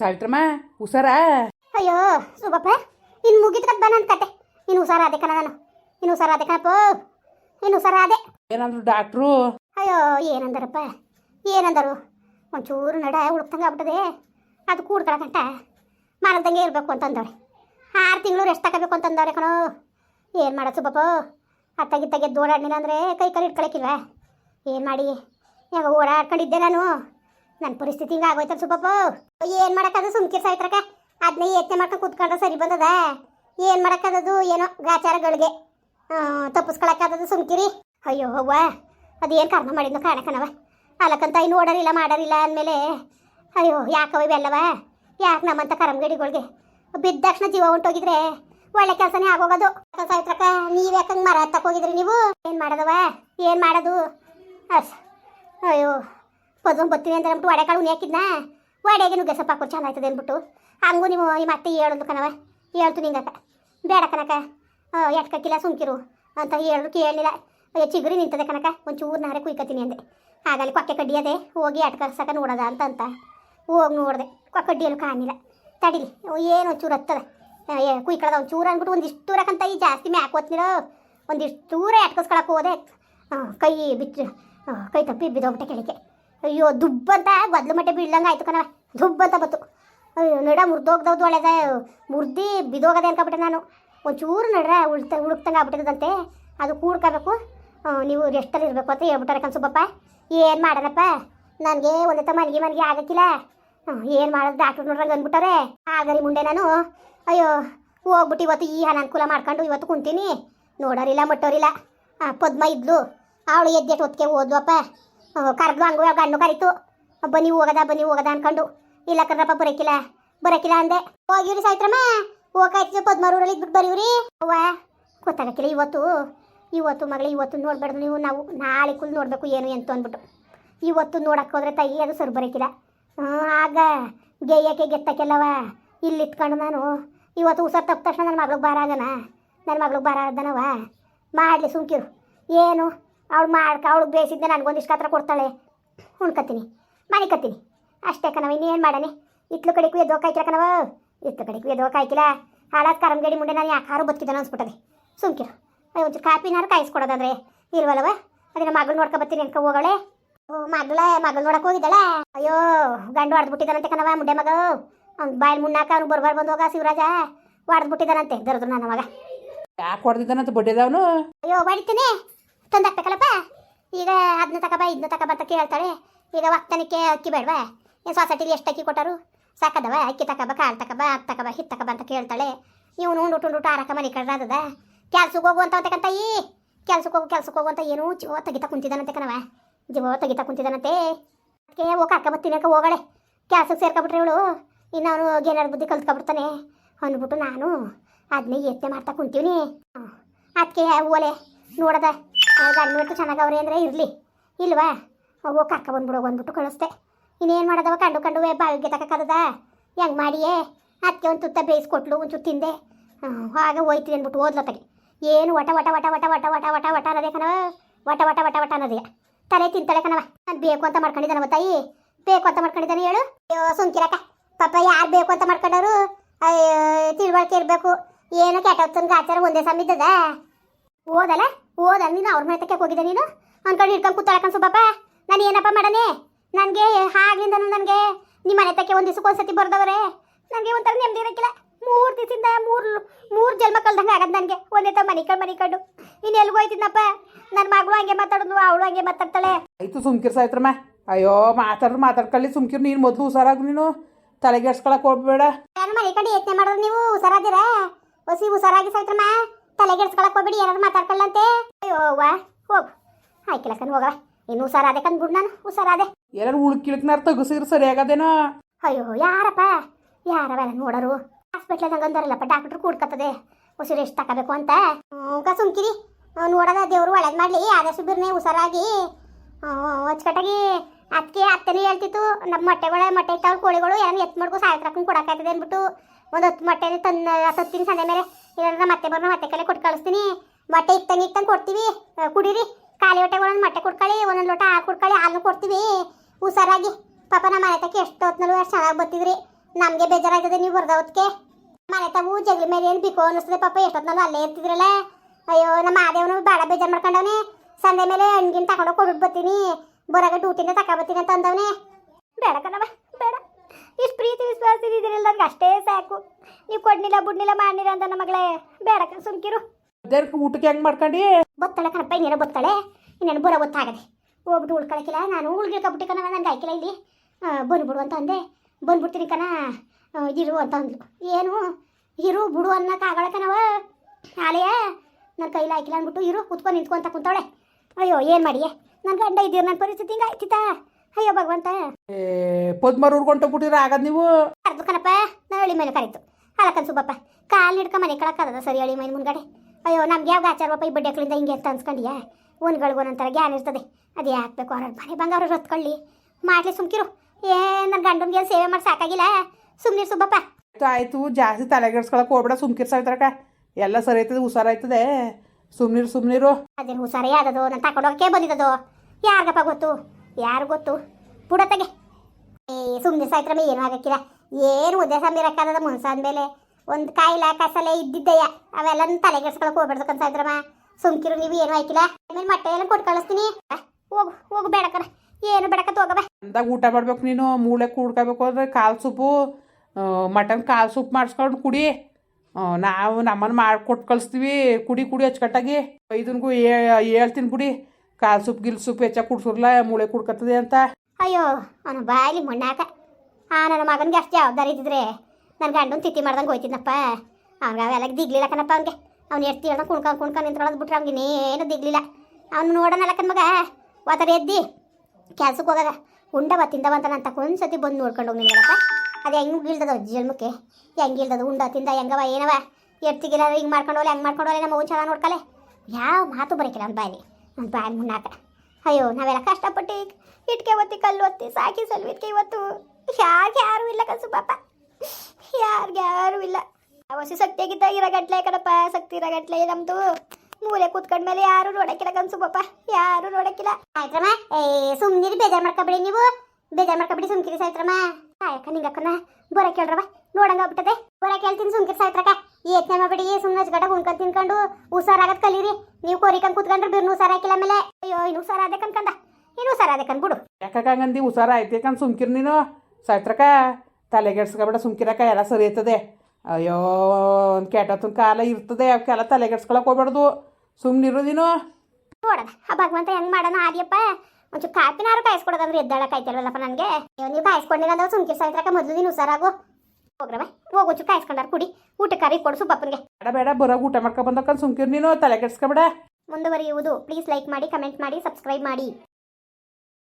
ಸಾವಿತ್ರಮ್ಮ ಹುಷಾರ? ಅಯ್ಯೋ ಸುಬಪ್ಪ ಇನ್ನು ಮುಗಿದ್ಕತ್ ಬಾ ನನ್ನ ಕತೆ. ಇನ್ನು ಹುಷಾರಾದೆ ಕಣ ನಾನು. ಇನ್ನು ಹುಷಾರಾದೆ ಕಣಪ್ಪ ಇನ್ನು ಹುಷಾರಾದೆ ಏನಂದ್ರು ಡಾಕ್ಟ್ರು? ಅಯ್ಯೋ ಏನಂದರಪ್ಪ? ಏನಂದರು? ಒಂಚೂರು ನಡ ಉಳ್ಕಂಗೆ ಆಗ್ಬಿಟ್ಟದೆ. ಅದು ಕೂಡ್ಕೊಳಕಂಟ ಮರದಂಗೆ ಇರಬೇಕು ಅಂತಂದವ್ರೆ ಆರು ತಿಂಗಳು ರೆಸ್ಟ್ ತಗೋಬೇಕು ಅಂತಂದವ್ರೆ ಕಣೋ. ಏನು ಮಾಡೋದು ಸುಬ್ಬಪ್ಪ ಅತ್ತಾಗಿತ್ತಾಗೆ ಓಡಾಡ್ಲಿಲ್ಲ ಅಂದರೆ ಕೈ ಕಾಲು ಇಟ್ಕೊಳಕ್ಕಿಲ್ವಾ ಏನು ಮಾಡಿ? ಯಾವಾಗ ಓಡಾಡ್ಕೊಂಡಿದ್ದೆ ನಾನು. ನನ್ನ ಪರಿಸ್ಥಿತಿ ಹಿಂಗೆ ಆಗೋಯ್ತಲ್ಲ ಸುಬ್ಬಪ್ಪ. ಏನು ಮಾಡೋಕ್ಕದು ಸುಮ್ಕಿರ್ ಸಾಯ್ತ್ರಕ ಅದನ್ನೇ ಯತ್ನೆ ಮಾಡ್ಕೊಂಡು ಕೂತ್ಕೊಂಡ್ರೆ ಸರಿ ಬಂದದ? ಏನು ಮಾಡಕ್ಕದದು ಏನೋ ಗಾಚಾರಗಳಿಗೆ ತಪ್ಪಿಸ್ಕೊಳಕ್ಕಾದದು ಸುಮ್ಕಿರಿ. ಅಯ್ಯೋ ಹೋಗ್ವಾ ಅದೇನು ಕರ್ಮ ಮಾಡಿದ್ನು ಕಾಣಕನವ? ಅಲಕ್ಕಂತ ಇನ್ನು ಓಡರಿಲ್ಲ, ಮಾಡರಿಲ್ಲ ಅಂದಮೇಲೆ, ಅಯ್ಯೋ ಯಾಕವ ಇವೆಲ್ಲವ ಯಾಕೆ ನಮ್ಮಂತ ಕರಮ್ಗಡಿಗಳಿಗೆ? ಬಿದ್ದ ತಕ್ಷಣ ಜೀವ ಹೊಂಟೋಗಿದ್ರೆ ಒಳ್ಳೆ ಕೆಲಸನೇ ಆಗೋಗೋದು. ಸಾಯ್ತ್ರಕ ನೀವು ಯಾಕಂಗೆ ಮರ ಹತ್ತಕ್ಕೆ ಹೋಗಿದ್ರಿ ನೀವು? ಏನು ಮಾಡೋದವ? ಏನು ಮಾಡೋದು? ಅಯ್ಯೋ. ಪದ್ಮ ಬತ್ತೀನಿ ಅಂತ ಅಂದ್ಬಿಟ್ಟು ಒಡೆ ಕಾಳು ಹಾಕಿದ್ನ ಒಡೆಗೆ ನುಗ್ಗೆ ಸೊಪ್ಪು ಹಾಕೊಂಡು ಚೆಂದ ಆಯ್ತದೆ ಅಂದ್ಬಿಟ್ಟು. ಹಂಗೂ ನೀವು ಈ ಮತ್ತೆ ಹೇಳೋದು ಕಣವ ಹೇಳ್ತು ನಿಂಗಕ್ಕ. ಬೇಡ ಕನಕ ಎಟ್ಕಕ್ಕಿಲ್ಲ ಸುಮ್ಕಿರು ಅಂತ ಹೇಳಿದ್ರು ಕೇಳಲಿಲ್ಲ. ಚಿಗುರಿ ನಿಂತದೆ ಕನಕ ಒಂಚೂರು ನಾರೆ ಕುಯ್ಕತೀನಿ ಅಂದೆ. ಹಾಗಲ್ಲಿ ಕೊಕ್ಕೆ ಕಡ್ಡಿಯದೆ ಹೋಗಿ ಅಟ್ಕರ್ಸಕ ನೋಡೋದ ಅಂತ ಅಂತ. ಹೋಗಿ ನೋಡಿದೆ. ಕಡ್ಡಿಯಲ್ಲೂ ಕಾಣಿಲ್ಲ ತಡಿಲಿ. ಏನು ಒಂಚೂರು ಹತ್ತದ. ಕುಯ್ಕೊಳ್ಳೋದ ಒಂಚೂರು ಅಂದ್ಬಿಟ್ಟು ಒಂದಿಷ್ಟು ರಕಂತ ಈ ಜಾಸ್ತಿ ಮ್ಯಾಕ್ ಓದ್ತಿರೋ? ಒಂದಿಷ್ಟು ದೂರ ಎಟ್ಕಸ್ಕೊಳಕ್ಕೆ ಹೋದೆ. ಕೈ ಬಿಚ್ಚು. ಕೈ ತಪ್ಪಿ ಬಿದ್ದೋಗ್ಬಿಟ್ಟೆ ಕೆಳಗೆ ಅಯ್ಯೋ, ದುಬ್ಬಂತ ಗದ್ಲು ಮಟ್ಟೆ ಬೀಳ್ದಂಗೆ ಆಯ್ತು ಕಣವ ದುಬ್ಬಂತ ಬತ್ತು. ಅಯ್ಯೋ, ನಡ ಮುರಿದೋಗ್ದವ್ದು ಒಳ್ಳೆದ. ಮುರ್ದಿ ಬಿದೋಗದೆ ಅನ್ಕೊಬಿಟ್ಟೆ ನಾನು. ಒಂಚೂರು ನಡ್ರ, ಉಳ್ತ ಹುಡುಕ್ತಂಗೆ ಆಗ್ಬಿಟ್ಟಿದಂತೆ. ಅದು ಕೂಡ್ಕೋಬೇಕು. ನೀವು ರೆಸ್ಟಲ್ಲಿ ಇರಬೇಕು ಅಂತ ಹೇಳ್ಬಿಟ್ಟಾರೆ ಕನ್ಸುಬಪ್ಪ. ಏನು ಮಾಡೋದಪ್ಪ ನನಗೆ ಒಂದೇ ಮನೆಗೆ ಮನೆಗೆ ಆಗಕ್ಕಿಲ್ಲ. ಏನು ಮಾಡೋದು? ಡಾಕ್ಟ್ರ್ ನೋಡ್ರಂಗೆ ಅಂದ್ಬಿಟ್ಟಾರೆ ಆಗರಿ ಮುಂದೆ ನಾನು. ಅಯ್ಯೋ, ಹೋಗ್ಬಿಟ್ಟು ಇವತ್ತು ಈ ಅನಾನುಕೂಲ ಮಾಡ್ಕೊಂಡು ಇವತ್ತು ಕುಂತೀನಿ. ನೋಡೋರಿಲ್ಲ, ಮಟ್ಟೋರಿಲ್ಲ. ಪದ್ಮ ಇದ್ಲು. ಅವಳು ಎದ್ದೆಟ್ಟು ಹೊತ್ತಿಗೆ ಓದ್ವಪ್ಪ ಕರೆದು ಹಂಗೂ ಗಣ್ಣು ಕರಿತು. ಬನ್ನಿ ಹೋಗದ ಬನ್ನಿ ಹೋಗದ ಅನ್ಕೊಂಡು. ಇಲ್ಲ ಕರ್ರಪ್ಪ ಬರಕಿಲ್ಲ ಬರಕಿಲ್ಲ ಅಂದೆ. ಹೋಗಿವ್ರಿ ಸಾಯ್ತ್ರಮ್ಮ. ಹೋಗಾಯ್ತು ಪದ್ಮರೂರಲ್ಲಿ ಇದ್ಬಿಟ್ಟು ಬರೀವ್ರಿ. ಅವ್ವ, ಗೊತ್ತಾಗಕ್ಕಿಲ್ಲ ಇವತ್ತು. ಇವತ್ತು ಮಗಳು, ಇವತ್ತು ನೋಡ್ಬಾರ್ದು ನೀವು. ನಾವು ನಾಳೆ ಕುಲ್ ನೋಡಬೇಕು ಏನು ಎಂತ ಅಂದ್ಬಿಟ್ಟು. ಇವತ್ತು ನೋಡಕ್ಕೆ ಹೋದ್ರೆ ತಾಯಿ, ಅದು ಸರ್ ಬರಕಿಲ್ಲ. ಆಗ ಗೆಯ್ಯಕ್ಕೆ ಗೆತ್ತಕ್ಕೆಲ್ಲವ ಇಲ್ಲಿ ಇಟ್ಕೊಂಡು ನಾನು. ಇವತ್ತು ಉಸಿರು ತಪ್ಪ ತಕ್ಷಣ ನನ್ನ ಮಗಳಿಗೆ ಬಾರ ಆಗನ. ನನ್ನ ಮಗಳಿಗೆ ಬಾರ ಆದನವ ಮಾಡಲಿ ಸುಮ್ಕಿರು. ಏನು? ಅವಳು ಮಾಡ್ಕ ಅವಳು ಬೇಯಿಸಿದ್ದೆ ನನಗೊಂದಿಷ್ಟು ಹತ್ರ ಕೊಡ್ತಾಳೆ. ಉಣ್ಕತ್ತೀನಿ ಮನೆ ಕತ್ತೀನಿ ಅಷ್ಟೇ ಕಣವ ಇನ್ನೇನು ಮಾಡನೆ ಇತ್ಲು ಕಡೆಗೂ ಕಾಯ್ಕಿಲ್ಲ ಕಣವ ಇತ್ಲು ಕಡೆಗೂ ಕಾಯ್ಕಿಲ್ಲ ಹಾಳಾದ ಕರಂಗಡಿ ಮುಂಡೆ ನಾನು ಯಾಕಾರು ಬದುಕಿದ್ದಾನೆ ಅನ್ಸ್ಬಿಟ್ಟದೆ. ಸುಮ್ಕಿರು. ಒಂಚೂರು ಕಾಪಿನಾರು ಕಾಯಿಸ್ಕೊಡೋದಂದ್ರೆ ಇಲ್ವಲ್ಲವ ಅದನ್ನ ಮಗಳು ನೋಡ್ಕೊ ಬರ್ತೀನಿ ಅನ್ಕೊ ಹೋಗಳೆ. ಓ ಮಗಳ ಮಗಳು ನೋಡಕ್ ಹೋಗಿದ್ದಾಳೆ? ಅಯ್ಯೋ ಗಂಡು ಹೊಡೆದ್ಬಿಟ್ಟಿದ್ದಾನಂತೆ ಕಣವ ಮುಂಡೆ ಮಗ. ಅವ್ನು ಬಾಯಲ್ಲಿ ಮುನ್ನಾಕ ಅವ್ನು ಬರ್ಬಾರ್ ಬಂದು ಹೋಗ ಶಿವರಾಜ. ಹೊಡೆದ್ಬಿಟ್ಟಿದ್ದಾನಂತೆ ದರದ್ರು ನನ್ನ ಮಗ. ಯಾಕೆ ಹೊಡೆದಿದ್ದಾನಂತ ಬಡ್ಡಿದವನು ಅಯ್ಯೋ ಹೊಡಿತೀನಿ. ತಂದಾಕ್ಬೇಕಲ್ಲಪ್ಪ ಈಗ ಅದನ್ನ ತಕಬ ಇದನ್ನ ತಕಬ ಅಂತ ಕೇಳ್ತಾಳೆ. ಈಗ ಒತ್ತನಕ್ಕೆ ಅಕ್ಕಿ ಬೇಡವಾ? ಏನು ಸೊಸೈಟಿಲಿ ಎಷ್ಟು ಅಕ್ಕಿ ಕೊಟ್ಟರು? ಸಾಕದವ? ಅಕ್ಕಿ ತಕಬ ಕಾಳು ತಕಬ ಅದು ತಕಬ ಹಿತ್ ತಕಬ ಅಂತ ಕೇಳ್ತಾಳೆ. ಇವನು ಉಂಡು ಉಂಡು ಆರಕ ಮನೆ ಕಳ್ದದ ಕೆಲ್ಸಕ್ಕೆ ಹೋಗು ಅಂತ ಕಂತಾಯಿ ಕೆಲ್ಸಕ್ಕೆ ಹೋಗು ಕೆಲ್ಸಕ್ಕೆ ಹೋಗು ಅಂತ ಏನೂ ಜೀವ ತೆಗಿತಾ ಕುಂತಿದ್ದಾನಂತೆ ಕಣವ ಜೀವ ತೆಗಿತಾ ಕುಂತಿದ್ದಾನಂತೆ ಅದಕ್ಕೆ ಹೋಗ ಅಕ್ಕ ಬತ್ತಿನಕ ಹೋಗಳೆ. ಕೆಲ್ಸಕ್ಕೆ ಸೇರ್ಕೊಬಿಟ್ರೆ ಇವಳು. ಇನ್ನು ಅವನು ಏನಾರು ಬುದ್ಧಿ ಕಲ್ತ್ಕೊಬಿಡ್ತಾನೆ. ಅಂದ್ಬಿಟ್ಟು ನಾನು ಅದನ್ನೇ ಯತ್ನೆ ಮಾಡ್ತಾ ಕುಂತೀವಿ ಅದಕ್ಕೆ ಓಲೆ ನೋಡದ. ಗಂಡು ಮಟ್ಟು ಚೆನ್ನಾಗವ್ರೆ ಅಂದರೆ ಇರಲಿ ಇಲ್ವಾ ಹೋಗಿ ಕರ್ಕ ಬಂದ್ಬಿಡು ಬಂದ್ಬಿಟ್ಟು ಕಳಿಸ್ದೆ ಇನ್ನೇನು ಮಾಡೋದವ ಕಂಡು ಕಂಡು ಬಾವಿಗೆ ತಗೋಕ್ಕದ ಹೆಂಗೆ ಮಾಡಿಯೇ ಅದಕ್ಕೆ ಒಂದು ತುತ್ತ ಬೇಯಿಸ್ಕೊಟ್ಲು ಒಂಚೂರು ತಿಂದೆ ಹಾಗೆ ಹೋಯ್ತು ಅಂದ್ಬಿಟ್ಟು ಓದ್ಲತ್ತಗೆ ಏನು ವಟ ವಟ ವಟ ವಟ ವಟ ವಟ ವಟ ವಟ ಅನ್ನೋದೇ ಕಣವ ವಟ ವಟ ವಟ ವಟ ಅನ್ನೋದೇ ತಲೆ ತಿಂತಾಳೆ ಕಣವ ನಾನು ಬೇಕು ಅಂತ ಮಾಡ್ಕೊಂಡಿದ್ದಾನವ ತಾಯಿ ಬೇಕು ಅಂತ ಮಾಡ್ಕೊಂಡಿದ್ದಾನೆ ಹೇಳು ಅಯ್ಯೋ ಸುಮ್ಕಿರಕ್ಕ ಪಾಪ ಯಾರು ಬೇಕು ಅಂತ ಮಾಡ್ಕೊಂಡವರು ತಿಳುವಳಿಕೆ ಇರಬೇಕು ಏನು ಕೆಟ್ಟವತ್ತನ ಆಚಾರ ಒಂದೇ ಸಮಿದ್ದದ ಓದಲ್ಲ ಓದ ನೀನು ಅವ್ರ ಮೇತಕ್ಕೆ ಹೋಗಿದ್ದೆ ನೀನು? ಅನ್ಕೊಂಡು ಹಿಡ್ಕೊಂಡು ಕೂತಾಳಕನ್ ಸುಬ್ಬಪ್ಪ ನಾನು ಏನಪ್ಪ ಮಾಡನೆ? ನನಗೆ ಆಗ್ಲಿಂದ ನನಗೆ ನಿಮ್ಮ ಮನೆ ತಕ್ಕೆ ಒಂದು ದಿವಸಕ್ಕೆ ಒಂದ್ಸತಿ ಬರ್ದವ್ರೆ. ನನಗೆ ಒಂಥರ ನೆಮ್ಮದಿ ಇರಕ್ಕಿಲ್ಲ. ಮೂರು ದಿವಸದಿಂದ ಮೂರು ಮೂರು ಜನ್ಮ ಕಳ್ದಂಗೆ ಆಗದ್ ನನಗೆ. ಒಂದೇ ತ ಮನೆ ಕಣ್ಣು ಮನೆ ಕಂಡು ಇನ್ನು ಎಲ್ಗೂ ಹೋಯ್ತಿದ್ನಪ್ಪ. ನನ್ನ ಮಗಳು ಹಂಗೆ ಮಾತಾಡೋದು ಅವಳು ಹಂಗೆ ಮಾತಾಡ್ತಾಳೆ. ಆಯ್ತು ಸುಮ್ಕಿರ್ ಸಾಯ್ತ್ರಮ್ಮ. ಅಯ್ಯೋ ಮಾತಾಡ್ರು ಮಾತಾಡ್ಕೊಳ್ಳಿ ಸುಮ್ಕಿರ್. ನೀನು ಮೊದಲು ಹುಷಾರಾಗು ನೀನು. ತಲೆಗೆಡ್ಸ್ಕೊಳಕ್ ಹೋಗ್ಬೇಡ. ನಾನು ಮನೆ ಕಡೆ ಯತ್ನೆ ಮಾಡೋದು ನೀವು? ಹುಷಾರಾದಿರ? ಹೊಸಿ ಹುಷಾರಾಗಿ ಸಾಯ್ತ್ರಮ್ಮ. ತಲೆಗೆಡ್ಸ್ಕೊಳಕ್ ಹೋಗ್ಬಿಡಿ ಏನಾದ್ರು ಮಾತಾಡ್ಕೊಳ್ಳಂತೆ. ಅಯ್ಯೋ ಅವ್ವ ಹೋಗು. ಆಯ್ಕಿಲ್ಲಕನ್ ಹೋಗವ. ಇನ್ನು ಹುಷಾರಾದೆ ಕಂದ್ಬಿಡ್ ನಾನು ಹುಷಾರಾದೆ. ಎಲ್ಲರೂ ಉಳ್ಕಿಳಕ್ನಾರ ತಗಸಿದ್ರೆ ಸರಿಯಾಗದೇನೋ ಅಯ್ಯೋ ಯಾರಪ್ಪ? ಯಾರವೆಲ್ಲ ನೋಡರು? ಹಾಸ್ಪಿಟ್ಲ್ ನಂಗೆ ಅಂದಾರಲ್ಲಪ್ಪ ಡಾಕ್ಟ್ರು ಕೂಡ್ಕತ್ತದೆ. ಉಸಿರು ಎಷ್ಟು ತಗೋಬೇಕು ಅಂತ. ಹ್ಞೂ ಸುಮ್ಕಿರಿ. ನೋಡದ ದೇವರು ಒಳ್ಳೇದು ಮಾಡಲಿ. ಆದಷ್ಟು ಬಿರ್ನೆ ಹುಷಾರಾಗಿ. ಅಚ್ಚುಕಟ್ಟಾಗಿ ಅದಕ್ಕೆ ಅತ್ತೆನೂ ಹೇಳ್ತಿತ್ತು. ನಮ್ಮ ಮೊಟ್ಟೆಗಳ ಮೊಟ್ಟೆ ಇಟ್ಟವ್ರು ಕೋಳಿಗಳು ಏನು ಎತ್ತು ಮಾಡ್ಕೊ ಸಾಯ್ತ್ರಕ್ಕಂಗೆ ಕೊಡಕಾಯ್ತದೆ ಅಂದ್ಬಿಟ್ಟು. ಒಂದು ಹತ್ತು ಮೊಟ್ಟೆ ತನ್ನ ತತ್ತೀನಿ ಸಂಜೆ ಮೇಲೆ. ಇಲ್ಲಾಂದ್ರೆ ಮತ್ತೆ ಬರ್ನ ಮತ್ತೆ ಕಲೆ ಕೊಟ್ಟು ಕಳಿಸ್ತೀನಿ. ಮೊಟ್ಟೆ ಇತ್ತಂಗೆ ಇತ್ತಂಗೆ ಕೊಡ್ತೀವಿ. ಕುಡೀರಿ. ಖಾಲಿ ಹೊಟ್ಟೆಗೆ ಒಂದೊಂದು ಮೊಟ್ಟೆ ಕೊಡ್ಕೊಳ್ಳಿ, ಒಂದೊಂದು ಲೋಟ ಹಾಲು ಕೊಡ್ಕೊಳ್ಳಿ ಹಾಲು ಕೊಡ್ತೀವಿ. ಹುಷಾರಾಗಿ. ಪಾಪ ನಮ್ಮ ಮನೆ ತಕ್ಕ ಎಷ್ಟು ಹೊತ್ತಿನಲ್ಲೂ ಎಷ್ಟು ಚೆನ್ನಾಗಿ ಬರ್ತಿದ್ರಿ. ನಮಗೆ ಬೇಜಾರಾಗ್ತದೆ ನೀವು ಬರ್ದ ಹೊತ್ತಿಗೆ ಮನೆ ತಾವು ಜಗಲಿ ಮೇಲೆ ಏನು ಬಿಕೋ ಅನ್ನಿಸ್ತದೆ ಪಾಪ ಎಷ್ಟೊತ್ತು ಅಲ್ಲೇ ಇರ್ತಿದ್ರಲ್ಲ. ಅಯ್ಯೋ, ನಮ್ಮ ಆದೇವನು ಬೇಡ ಬೇಜಾರು ಮಾಡ್ಕೊಂಡವನೇ. ಸಂಜೆ ಮೇಲೆ ಹಣ್ಗಿನ ತಗೊಂಡು ಕೊಡ್ಬಿಟ್ಟು ಬರ್ತೀನಿ. ಬರೋಗ ಡ್ಯೂಟಿಯಿಂದ ತಗೊಬತ್ತೀನಿ ಅಂತ ಅಂದವನೇ. ಬೇಡ ಕಣವ ಬೇಡ. ಇಷ್ಟು ಪ್ರೀತಿ ವಿಶ್ವಾಸ ಇದ್ದೀರಲ್ಲ ನನಗೆ ಅಷ್ಟೇ ಸಾಕು. ನೀವು ಕೊಡ್ನಿಲ್ಲ ಬುಡ್ನಿಲ್ಲ ಮಾಡ್ನಿಲ್ಲ ಅಂತ ನಮ್ಮ ಮಗಳೇ ಬೇಡ ಸುಮ್ಕಿರು. ಊಟಕ್ಕೆ ಹೆಂಗೆ ಮಾಡ್ಕೊಂಡು? ಬತ್ತಳೆ ಕಣಪ್ಪ ನೀರ ಬತ್ತಳೆ ಇನ್ನೇನು ಬರೋ ಗೊತ್ತಾಗದೆ ಹೋಗ್ಬಿಟ್ಟು ಉಳ್ಕೊಳಕಿಲ್ಲ ನಾನು ಉಳ್ಗಿಳ್ಕೊಬಿಟ್ಟು ಕಣ ನನಗೆ ಆಯ್ಕಿಲ್ಲ ಇಲ್ಲಿ. ಬಂದ್ಬಿಡು ಅಂತ ಅಂದೆ. ಬಂದ್ಬಿಡ್ತೀನಿ ಕಣ ಇರು ಅಂತ ಅಂದ್ಲು. ಏನು? ಇರು ಬಿಡು ಅನ್ನೋಕ್ಕಾಗಲ್ಲ ಕಣವ ಆಲೆಯ ನನ್ನ ಕೈಲಿ ಆಯ್ಕಿಲ್ಲ ಅಂದ್ಬಿಟ್ಟು ಇರು ಕುತ್ಕೊಂಡು ನಿಂತ್ಕೊಂತ ಕುಂತವಳೆ. ಅಯ್ಯೋ ಏನು ಮಾಡಿಯೇ? ನನ್ನ ಗಂಡ ಇದ್ದೀರ ನನ್ನ ಪರಿಸ್ಥಿತಿ ಹಿಂಗೆ ಆಯ್ತಿತ್ತಾ? ಅಯ್ಯೋ ಭಗವಂತ. ಪದ್ಮರೂರ್ ಹೊಂಟೋಗ್ಬಿಟ್ಟಿರ ಆಗದ್ ನೀವು? ಕರೆದು ಕಣಪ್ಪ ನಾನು ಹಳ್ಳಿ ಮೇಲೆ ಕರೀತು. ಅಲಕನ್ ಸುಬ್ಬಪ್ಪ ಕಾಲ್ ಹಿಡ್ಕ ಮನೆ ಕಳಕ್ಕದ ಸರಿ ಹಳ್ಳಿ ಮನೆ ಮುಂದ್ಗಡೆ? ಅಯ್ಯೋ ನಮ್ಗೆ ಯಾವ ಆಚಾರವಪ್ಪ ಈ ಬಡ್ಡೆಕ್ಳಿಂದ ಹಿಂಗೆ ಅಂತ ಅನ್ಸ್ಕೊಂಡಿಯಾ? ಒಂದ್ಗಳಿಗೆ ಒಂದೊಂಥರ ಗ್ಯಾನ್ ಇರ್ತದೆ. ಅದು ಹಾಕ್ಬೇಕು ಅವ್ರ ಮನೆ ಬಂಗಾರ ಹೊತ್ಕೊಳ್ಳಿ. ಮಾಡ್ಲಿ ಸುಮ್ಕಿರು. ಏ ನನ್ನ ಗಂಡನ್ಗೆ ಸೇವೆ ಮಾಡಿ ಸಾಕಾಗಿಲ್ಲ. ಸುಮ್ನಿರು ಸುಬ್ಬಪ್ಪ. ಆಯ್ತು ಆಯ್ತು ಜಾಸ್ತಿ ತಲೆಗೆಡ್ಸ್ಕೊಳಕ್ ಹೋಗ್ಬೇಡ ಸುಮ್ಕಿರ್ ಸಾಯ್ತಾರಕ ಎಲ್ಲ ಸರಿ ಆಯ್ತದೆ ಹುಷಾರಾಯ್ತದೆ ಸುಮ್ನಿರು ಸುಮ್ನಿರು. ಅದೇನು ಹುಷಾರೇ ಆದದು ನಾನು ತಗೊಂಡೋಗಕ್ಕೆ ಬಂದಿದ್ದದು? ಯಾರಿಗಪ್ಪ ಗೊತ್ತು? ಯಾರು ಗೊತ್ತು? ಪುಡತಗೆ ಏ ಸುಮ್ಮನೆ ಸಾಯ್ತ್ರಮ್ಮ ಏನು ಆಗಕ್ಕಿಲ್ಲ. ಏನು ಉದ್ದೇಶ ಮೀರಕ್ಕಾಗದ ಮನ್ಸ ಅಂದಮೇಲೆ ಒಂದು ಕಾಯಿಲೆ, ಕಸಲೆ ಇದ್ದಿದ್ದಯ್ಯ. ಅವೆಲ್ಲ ತಲೆಗೆಡ್ಸ್ಕೊಳಕ್ ಹೋಗ್ಬಿಡ್ಬೇಕಂತ ಸಾಯ್ತ್ರಮ್ಮ ಸುಮ್ಕಿರು, ನೀವು ಏನು ಆಯ್ಕಿಲ್ಲ ಆಮೇಲೆ ಮೊಟ್ಟೆ ಎಲ್ಲ ಕೊಟ್ಟು ಕಳಿಸ್ತೀನಿ. ಹೋಗು ಹೋಗು ಬೇಡಕರ ಏನು ಬೇಡಕ್ಕ ಹೋಗಬ ಅಂದಾಗ ಊಟ ಮಾಡ್ಬೇಕು ನೀನು. ಮೂಳೆ ಕೂಡ್ಕೋಬೇಕು ಅಂದ್ರೆ ಕಾಲು ಸೂಪು. ಮಟನ್ ಕಾಲು ಸೂಪ್ ಮಾಡಿಸ್ಕೊಂಡು ಕುಡಿ. ನಾವು ನಮ್ಮನ್ನು ಮಾಡ್ಕೊಟ್ಟು ಕಳಿಸ್ತೀವಿ. ಕುಡಿ ಕುಡಿ ಅಚ್ಚುಕಟ್ಟಾಗಿ. ಐದನ್ಗೂ ಹೇಳ್ತೀನಿ ಕುಡಿ ಕಾಲು ಸೂಪ್ ಗಿಲ್ ಸೂಪ್ ಹೆಚ್ಚ ಕುಡ್ಸುರ್ಲ, ಮೂಳೆ ಕುಡ್ಕತ್ತದೆ ಅಂತ. ಅಯ್ಯೋ, ಅವನು ಬಾಯಲ್ಲಿ ಮಣ್ಣಾಕ. ಆ, ನನ್ನ ಮಗನಿಗೆ ಅಷ್ಟು ಜವಾಬ್ದಾರಿ ಇದ್ದಿದ್ರೆ ನನ್ನ ಗಂಡನ ತಿಥಿ ಮಾಡ್ದಂಗೆ ಹೋಯ್ತಿದ್ನಪ್ಪ. ಅವ್ನಿಗೆ ಅವೆಲ್ಲ ದಿಗ್ಲಿಲ್ಲ ಕಣಪ್ಪ ಅವ್ನಿಗೆ. ಅವ್ನು ಎಷ್ಟು ಹೇಳೋ ಕುಣ್ಕೊಂಡು ಕುಣ್ಕೊಂಡು ನಿಂತ್ಕೊಳ್ಳೋದು ಬಿಟ್ರೆ ಅವ್ನಿಗೆ ಇನ್ನೇನು ದಿಗ್ಲಿಲ್ಲ. ಅವ್ನು ನೋಡೋಣಲ್ಲ ಮಗ. ಒತ್ತರ ಎದ್ದಿ ಕೆಲ್ಸಕ್ಕೆ ಹೋಗಾಗ ಉಂಡ ಬತ್ತಿಂದ ಅಂತ ನಾನು ತಗೊಂಡು ಸತಿ ಬಂದು ನೋಡ್ಕೊಂಡು ಹೋಗಿ ನಿಂಗಲ್ಲಪ್ಪ ಅದು ಹೆಂಗೆ ಇಳ್ದದ ಜನ್ಮಕ್ಕೆ ಹೆಂಗೆ ಉಂಡ ತಿಂದ ಹೆಂಗವ ಏನವ. ಎರ್ತಿಗಿಲ್ಲ ಹಿಂಗೆ ಮಾಡ್ಕೊಂಡು ಹೋಗ್ಲಿ, ಹೆಂಗೆ ಮಾಡ್ಕೊಂಡು ಹೋಗ್ಲಿ, ನಮ್ಮ ಚೆನ್ನಾಗಿ ನೋಡ್ಕಲೆ. ಯಾವ ಮಾತು ಬರೋಕಿಲ್ಲ ಅವ್ನ ಬಾಯಲ್ಲಿ. ಬಾಯಲ್ಲಿ ಮುನ್ನಾಕ ಅಯ್ಯೋ, ನಾವೆಲ್ಲ ಕಷ್ಟಪಟ್ಟು ಇಟ್ಕೆ ಒತ್ತಿ ಕಲ್ಲು ಒತ್ತಿ, ಸಾಕಿ ಸಲ್ವಿದ್ಕೆ ಇವತ್ತು. ಯಾರಿಗೆ ಯಾರು ಇಲ್ಲ ಕಸು ಪಾಪ. ಯಾರಿಗೆ ಯಾರು ಇಲ್ಲ. ಅವಶ್ಯ ಶಕ್ತಿಯಾಗಿದ್ದ ಇರಗಟ್ಲೆ ಗಂಟ್ಲೆ ಕಣಪ್ಪ ಶಕ್ತಿ ಇರೋ ಗಂಟ್ಲೆ ನಮ್ದು. ಮೂಲೆ ಕೂತ್ಕೊಂಡ್ಮೇಲೆ ಯಾರು ನೋಡಕ್ಕಿಲ್ಲ ಕನ್ಸು ಪಾಪ. ಯಾರು ನೋಡಕ್ಕಿಲ್ಲ. ಆಯ್ತ್ರಮ್ಮ ಏ ಸುಮ್ಮನಿರಿ ಬೇಜಾರ್ ಮಾಡ್ಕೊಬಿಡಿ ನೀವು. ಬೇಜಾರ್ ಮಾಡ್ಕೊಬಿಡಿ ಸುಮ್ಕಿರಿ ಸಾಯ್ತ್ರಮ್ಮ ಆಯಕ್ಕ ನಿಂಗಕ್ಕನ ಬೋರ ಕೇಳ್ರವ ನೋಡಂಗ ಬಿಟ್ಟದೆ ಬೋರ ಕೇಳ್ತೀನಿ ಸುಮ್ಕಿರಿ ಸಾಯ್ತ್ರಕ್ಕ ಏತ್ನೆ ಮಾಡ್ಬೇಡಿ ಸುಮ್ಮನೆ ಗಡ ಉಣ್ಕೊಂಡ್ ತಿನ್ಕೊಂಡು ಹುಷಾರಾಗದ್ ಕಲೀರಿ. ನೀವು ಕೋರಿಕಂಡ್ ಕೂತ್ಕೊಂಡ್ರೆ ಬಿರ್ನು ಹುಷಾರಾಕಿಲ್ಲ ಆಮೇಲೆ. ಅಯ್ಯೋ ಇನ್ನು ಹುಷಾರಾದೆ ಅನ್ಕಂದ ಇನ್ನು ಹುಷಾರಾದೆ ಕನ್ಬಿಡು ಯಾಕಂಗಂದಿ ಹುಷಾರ ಐತೆ ಕಣ್ ಸುಮ್ಕಿರ್ ನೀನು? ಸಾಯ್ತ್ರಕ? ತಲೆಗೆಡ್ಸ್ಕೊಬೇಡ ಸುಮ್ಕಿರಕ ಎಲ್ಲ ಸರಿ ಐತದೆ ಅಯ್ಯೋ ಒಂದು ಕೆಟ್ಟ ಕಾಲ ಇರ್ತದೆ ಅವಕ್ಕೆಲ್ಲ ತಲೆಗೆಡ್ಸ್ಕೊಳಕ್ ಹೋಗ್ಬಾರ್ದು. ಸುಮ್ಮನಿರು ನೀನು. ನೋಡೋಣ ಆ ಭಗವಂತ ಹೆಂಗ್ ಮಾಡೋಣ ಆದ್ಯಪ್ಪ? ಒಂಚೂರು ಕಾಪಿನಾರು ಕಾಯಿಸ್ಕೊಡೋದಂದ್ರೆ ಎದ್ದಾಳ ಆಯ್ತಲ್ವಲ್ಲಪ್ಪ ನನಗೆ? ನೀವು ಕಾಯಿಸ್ಕೊಂಡಿಲ್ಲ ಅಂದ್ರೆ ಸುಮ್ಕಿರ್ ಸಾಯ್ತ್ರಕ ಮೊದಲು ನೀನು ಹುಷಾರಾಗು ಹೋಗ್ರವ? ಹೋಗು ಕಾಯಿಸ್ಕೊಂಡಾರ ಕುಡಿ. ಕರಿ ಕೊಡು ಸುಬ್ಬಪ್ಪನಿಗೆ ಬೇಡ ಬೇಡ ಬರೋ ಊಟ ಮಾಡ್ಕೊ ಬಂದಕ್ಕ ಸುಮ್ಕಿರ್ ನೀನು ತಲೆ ಕೆಡ್ಸ್ಕೊಬೇಡ ಮುಂದುವರಿಯುವುದು. ಪ್ಲೀಸ್ ಲೈಕ್ ಮಾಡಿ ಕಮೆಂಟ್ ಮಾಡಿ ಸಬ್ಸ್ಕ್ರೈಬ್ ಮಾಡಿ.